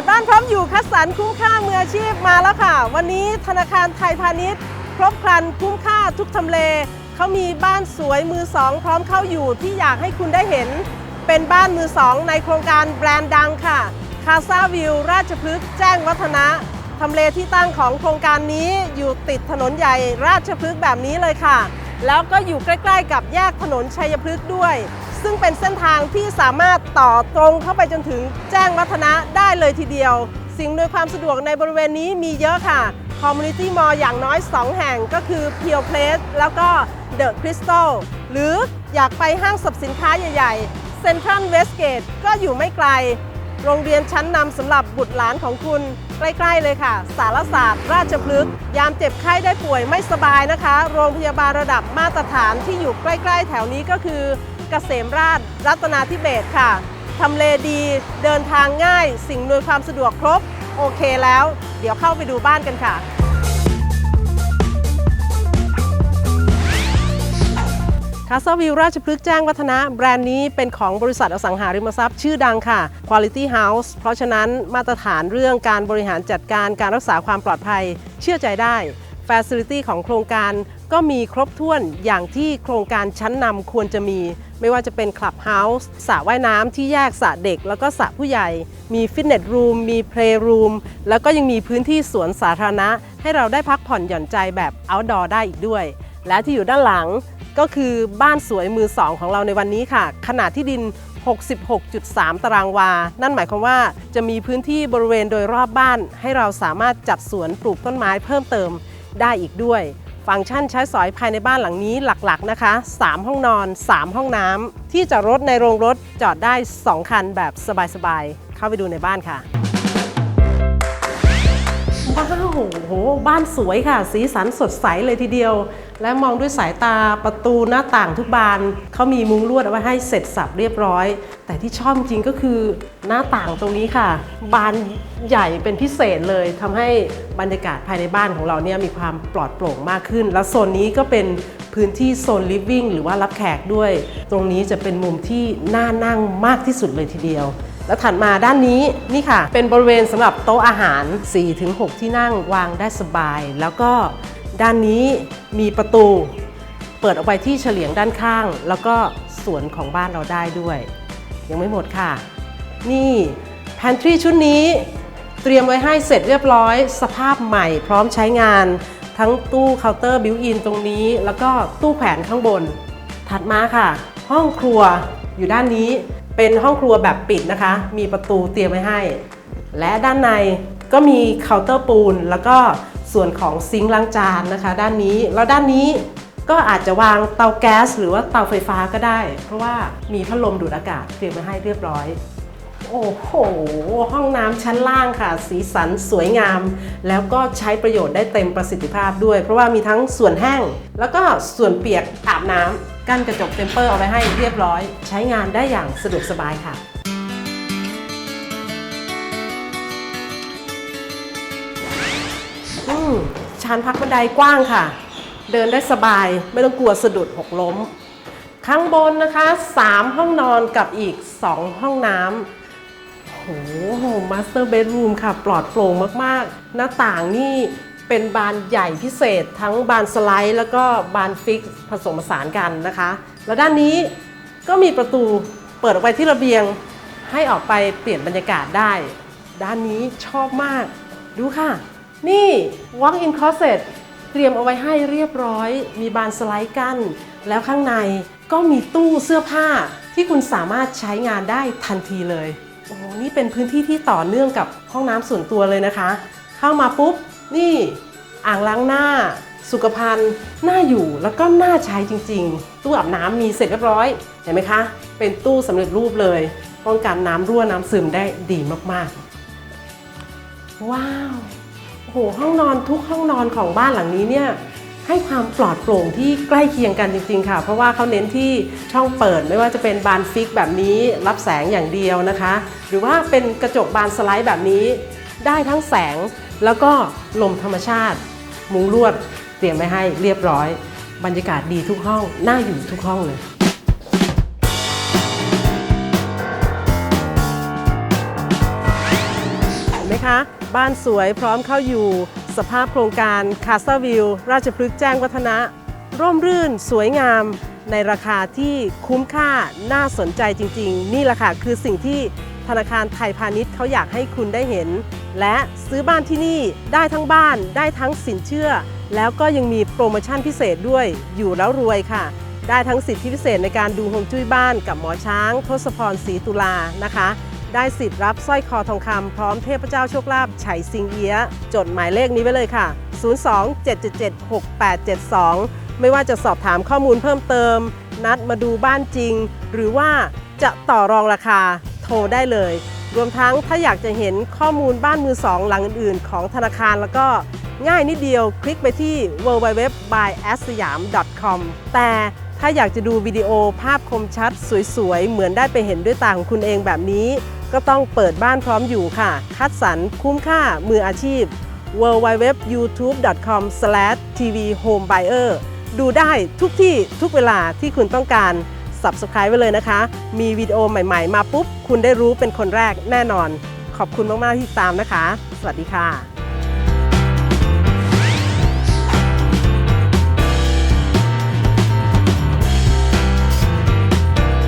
ิดบ้านพร้อมอยู่คัดสรรคุ้มค่ามืออาชีพมาแล้วค่ะ วันนี้ธนาคารไทยพาณิชย์ ครบครันคุ้มค่าทุกทำเลเขามีบ้านสวยมือสองพร้อมเข้าอยู่ที่อยากให้คุณได้เห็น เป็นบ้านมือสองในโครงการแบรนด์ดังค่ะคาซาวิวราชพฤกษ์แจ้งวัฒนะทำเลที่ตั้งของโครงการนี้อยู่ติดถนนใหญ่ราชพฤกษ์แบบนี้เลยค่ะ แล้วก็อยู่ใกล้ ๆ กับแยกถนนชัยพฤกษ์ด้วย ซึ่งเป็นเส้นทางที่สามารถต่อตรงเข้าไปจนถึงแจ้งวัฒนะได้เลยทีเดียว สิ่งอำนวยความสะดวกในบริเวณนี้มีเยอะค่ะ Community Mall อย่างน้อย 2 แห่งก็คือ Pure Place แล้วก็ The Crystal หรืออยากไปห้างสรรพสินค้าใหญ่ๆ Central Westgate ก็อยู่ไม่ไกล โรงเรียนชั้นนำสำหรับบุตรหลานของคุณ ใกล้ๆเลยค่ะ สารศาสตร์ ราชพฤกษ์ยามเจ็บไข้ได้ป่วยไม่สบายนะคะ โรงพยาบาลระดับมาตรฐานที่อยู่ใกล้ ๆ แถวนี้ก็คือ เกษมราชรัตนาธิเบศค่ะทำเลดีเดินทางง่าย สิ่งอำนวยความสะดวกครบ โอเคแล้ว เดี๋ยวเข้าไปดูบ้านกันค่ะ คาสวิวราชพฤกษ์แจ้งวัฒนะ แบรนด์นี้เป็นของบริษัทอสังหาริมทรัพย์ชื่อดังค่ะ Quality House เพราะฉะนั้นมาตรฐานเรื่องการบริหารจัดการการรักษาความปลอดภัย เชื่อใจได้ Facility ของโครงการ ก็มีครบถ้วนอย่างที่โครงการชั้นนำควรจะมี ไม่ว่าจะเป็นคลับเฮาส์สระว่ายน้ำที่แยกสระเด็ก แล้วก็สระผู้ใหญ่ มีฟิตเนสรูมมีเพลย์รูมแล้วก็ยังมีพื้นที่สวนสาธารณะ ให้เราได้พักผ่อนหย่อนใจแบบ outdoor ได้อีกด้วย และที่อยู่ด้านหลังก็คือบ้านสวยมือสองของเราในวันนี้ค่ะ ขนาดที่ดิน 66.3 ตารางวา นั่นหมายความว่าจะมีพื้นที่บริเวณโดยรอบบ้าน ให้เราสามารถจัดสวนปลูกต้นไม้เพิ่มเติมได้อีกด้วย ฟังก์ชันใช้สอยภายในบ้านหลังนี้หลักๆนะคะ 3 ห้องนอน 3 ห้องน้ำที่จอดรถในโรงรถจอดได้ 2 คันแบบสบายๆ เข้าไปดูในบ้านค่ะ ว้าวโอ้โห บ้านสวยค่ะ สีสันสดใสเลยทีเดียว และมองด้วยสายตาประตูหน้าต่างทุกบาน เขามีมุ้งลวดเอาไว้ให้เสร็จสับเรียบร้อย แต่ที่ชอบจริงก็คือหน้าต่างตรงนี้ค่ะ บานใหญ่เป็นพิเศษเลยทำให้บรรยากาศภายในบ้านของเราเนี่ยมีความปลอดโปร่งมากขึ้น แล้วโซนนี้ก็เป็นพื้นที่โซนลิฟวิ่งหรือว่ารับแขกด้วย ตรงนี้จะเป็นมุมที่น่านั่งมากที่สุดเลยทีเดียว แล้วถัดมาด้านนี้นี่ค่ะ เป็นบริเวณสำหรับโต๊ะอาหาร 4-6 ที่นั่งวางได้สบาย แล้วก็ด้านนี้มีประตู เปิดออกไปที่เฉลียงด้านข้าง แล้วก็สวนของบ้านเราได้ด้วย ยังไม่หมดค่ะ นี่แพนทรีชุดนี้เตรียมไว้ให้เสร็จเรียบร้อย สภาพใหม่พร้อมใช้งาน ทั้งตู้เคาน์เตอร์บิวอินตรงนี้ แล้วก็ตู้แขวนข้างบน ถัดมาค่ะ ห้องครัวอยู่ด้านนี้ เป็นห้องครัวแบบปิดนะคะ มีประตูเตรียมไว้ให้ และด้านในก็มีเคาน์เตอร์ปูน แล้วก็ส่วนของซิงค์ล้างจานนะคะ ด้านนี้แล้วด้านนี้ก็อาจจะวางเตาแก๊ส หรือว่าเตาไฟฟ้าก็ได้ เพราะว่ามีพัดลมดูดอากาศเตรียมไว้ให้เรียบร้อย โอ้โห ห้องน้ำชั้นล่างค่ะ สีสันสวยงาม แล้วก็ใช้ประโยชน์ได้เต็มประสิทธิภาพด้วย เพราะว่ามีทั้งส่วนแห้ง แล้วก็ส่วนเปียกอาบน้ำกั้นกระจกเทมเปอร์เอาไว้ให้เรียบร้อย ใช้งานได้อย่างสะดวกสบายค่ะอืมชานพักบันไดกว้างค่ะ เดินได้สบายไม่ต้องกลัวสะดุดหกล้ม ข้างบนนะคะ 3 ห้องนอนกับอีก 2 ห้องน้ำ โอ้โหมาสเตอร์เบดรูมค่ะ ปลอดโปร่งมากๆ หน้าต่างนี่เป็นบานใหญ่พิเศษ ทั้งบานสไลด์ แล้วก็บานฟิกผสมผสานกันนะคะ แล้วด้านนี้ก็มีประตูเปิดออกไปที่ระเบียงให้ออกไปเปลี่ยนบรรยากาศได้ ด้านนี้ชอบมาก ดูค่ะ นี่ walk in closet เตรียมเอาไว้ให้เรียบร้อย มีบานสไลด์กั้น แล้วข้างในก็มีตู้เสื้อผ้าที่คุณสามารถใช้งานได้ทันทีเลย โอ้โหนี่เป็นพื้นที่ที่ต่อเนื่องกับห้องน้ำส่วนตัวเลยนะคะ เข้ามาปุ๊บนี่อ่างล้างหน้า สุขภัณฑ์น่าอยู่แล้วก็น่าใช้จริง ๆ ตู้อาบน้ำมีเสร็จเรียบร้อยเห็นไหมคะ เป็นตู้สำเร็จรูปเลย ป้องกันน้ำรั่วน้ำซึมได้ดีมากๆ ว้าวโอ้โหห้องนอนทุกห้องนอนของบ้านหลังนี้เนี่ย ให้ความปลอดโปร่งที่ใกล้เคียงกันจริง ๆ ค่ะ เพราะว่าเขาเน้นที่ช่องเปิดไม่ว่าจะเป็นบานฟิกแบบนี้รับแสงอย่างเดียวนะคะ หรือว่าเป็นกระจกบานสไลด์แบบนี้ ได้ทั้งแสงแล้วก็ลมธรรมชาติ มุงลวดเตรียมไว้ให้เรียบร้อย บรรยากาศดีทุกห้องน่าอยู่ทุกห้องเลยอคะ บ้านสวยพร้อมเข้าอยู่ สภาพโครงการคา s าวิวราชพฤกษ์แจ้งวัฒนะ ร่มรื่นสวยงาม ในราคาที่คุ้มค่าน่าสนใจจริง ๆ นี่แหละค่ะคือสิ่งที่ธนาคารไทยพาณิชย์เขาอยากให้คุณได้เห็น และซื้อบ้านที่นี่ได้ทั้งบ้านได้ทั้งสินเชื่อ แล้วก็ยังมีโปรโมชั่นพิเศษด้วยอยู่แล้วรวยค่ะ ได้ทั้งสิทธิพิเศษในการดูฮวงจุ้ยบ้านกับหมอช้างทศพรศรีตุลานะคะ ได้สิทธิ์รับสร้อยคอทองคำพร้อมเทพเจ้าโชคลาภไฉซิงเอียะจดหมายเลขนี้ไว้เลยค่ะ 02-777-6872 ไม่ว่าจะสอบถามข้อมูลเพิ่มเติม นัดมาดูบ้านจริง หรือว่าจะต่อรองราคาโทรได้เลย รวมทั้งถ้าอยากจะเห็นข้อมูลบ้านมือสองหลังอื่นๆ ของธนาคารแล้วก็ง่ายนิดเดียวคลิกไปที่ www.byasyam.com แต่ถ้าอยากจะดูวิดีโอภาพคมชัด สวยๆ เหมือนได้ไปเห็นด้วยตาของคุณเองแบบนี้ ก็ต้องเปิดบ้านพร้อมอยู่ค่ะ คัดสรรคุ้มค่ามืออาชีพ www.youtube.com/tvhomebuyer ดูได้ทุกที่ทุกเวลาที่คุณต้องการ Subscribe ไว้เลยนะคะ มีวิดีโอใหม่ๆ มาปุ๊บ คุณได้รู้เป็นคนแรกแน่นอน ขอบคุณมาก ๆ ที่ตามนะคะ สวัสดีค่ะ